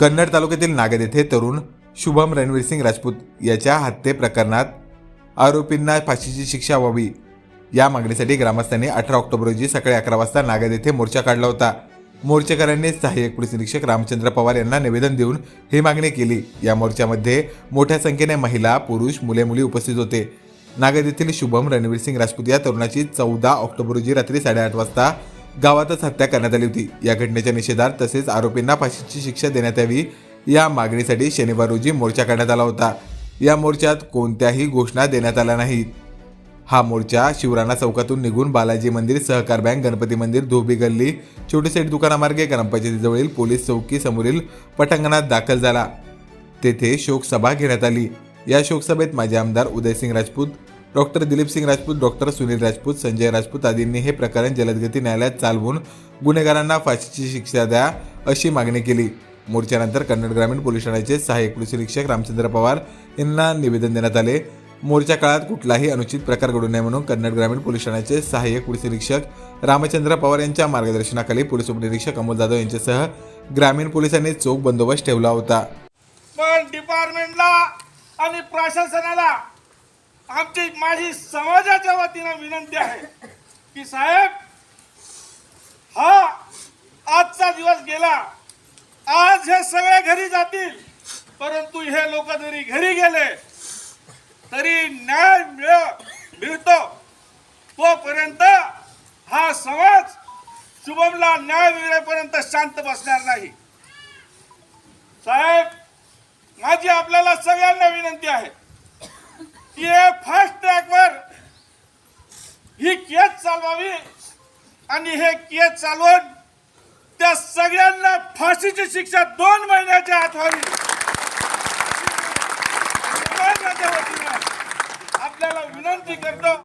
कन्नड तालुक्यातील नागद येथे तरुण शुभम रणवीर सिंग राजपूत याच्या हत्ये प्रकरणात आरोपींना फाशीची शिक्षा व्हावी या मागणीसाठी ग्रामस्थांनी अठरा ऑक्टोबर रोजी सकाळी अकरा वाजता नागद येथे मोर्चा काढला होता. मोर्चेकऱ्यांनी सहाय्यक पोलीस निरीक्षक रामचंद्र पवार यांना निवेदन देऊन ही मागणी केली. या मोर्चामध्ये मोठ्या संख्येने महिला पुरुष मुले मुली उपस्थित होते. नागद येथील शुभम रणवीर सिंग राजपूत या तरुणाची चौदा ऑक्टोबर रोजी रात्री साडेआठ वाजता गावातच हत्या करण्यात आली होती. या घटनेच्या निषेधार्थ तसेच आरोपींना फाशीची शिक्षा देण्यात यावी या मागणीसाठी शनिवार रोजी मोर्चा काढण्यात आला होता. या मोर्चात कोणत्याही घोषणा देण्यात आल्या नाहीत. हा मोर्चा शिवराणा चौकातून निघून बालाजी मंदिर सहकार बँक गणपती मंदिर धोबी गल्ली छोटेसेठ दुकानामार्गे ग्रामपंचायतीजवळील पोलीस चौकी समोरील पटांगणात दाखल झाला. तेथे शोकसभा घेण्यात आली. या शोकसभेत माजी आमदार उदयसिंग राजपूत डॉक्टर दिलीप सिंग राजपूत डॉक्टर सुनील राजपूत संजय राजपूत आदींनी हे प्रकरण जलदगती न्यायालयात चालवून गुन्हेगारांना फाशीची शिक्षा द्या अशी मागणी केली. मोर्चानंतर कन्नड ग्रामीण पोलीस ठाण्याचे सहाय्यक पोलीस निरीक्षक रामचंद्र पवार यांना निवेदन देण्यात आले. मोर्चा काळात कुठलाही अनुचित प्रकार घडू नये म्हणून कन्नड ग्रामीण पोलीस ठाण्याचे सहाय्यक पोलीस निरीक्षक रामचंद्र पवार यांच्या मार्गदर्शनाखाली पोलीस उपनिरीक्षक अमोल जाधव यांच्यासह ग्रामीण पोलिसांनी चोख बंदोबस्त ठेवला होता. पण डिपार्टमेंटला आणि प्रशासनाला आमची माझी समाजाच्या वतीनं विनंती आहे की साहेब हा आजचा दिवस गेला. आज हे सगळे घरी जातील परंतु हे लोक जरी घरी गेले तरी न्याय मिळ मिळतो. तोपर्यंत हा समाज शुभमला न्याय मिळेपर्यंत शांत बसणार नाही. साहेब माझी आपल्याला सगळ्यांना विनंती आहे. की फास्ट ट्रॅकवर ही केस चालवावी आणि हे केस चालवून त्या सगळ्यांना फाशीची शिक्षा दोन महिन्याच्या आत व्हावी. आपल्याला विनंती करतो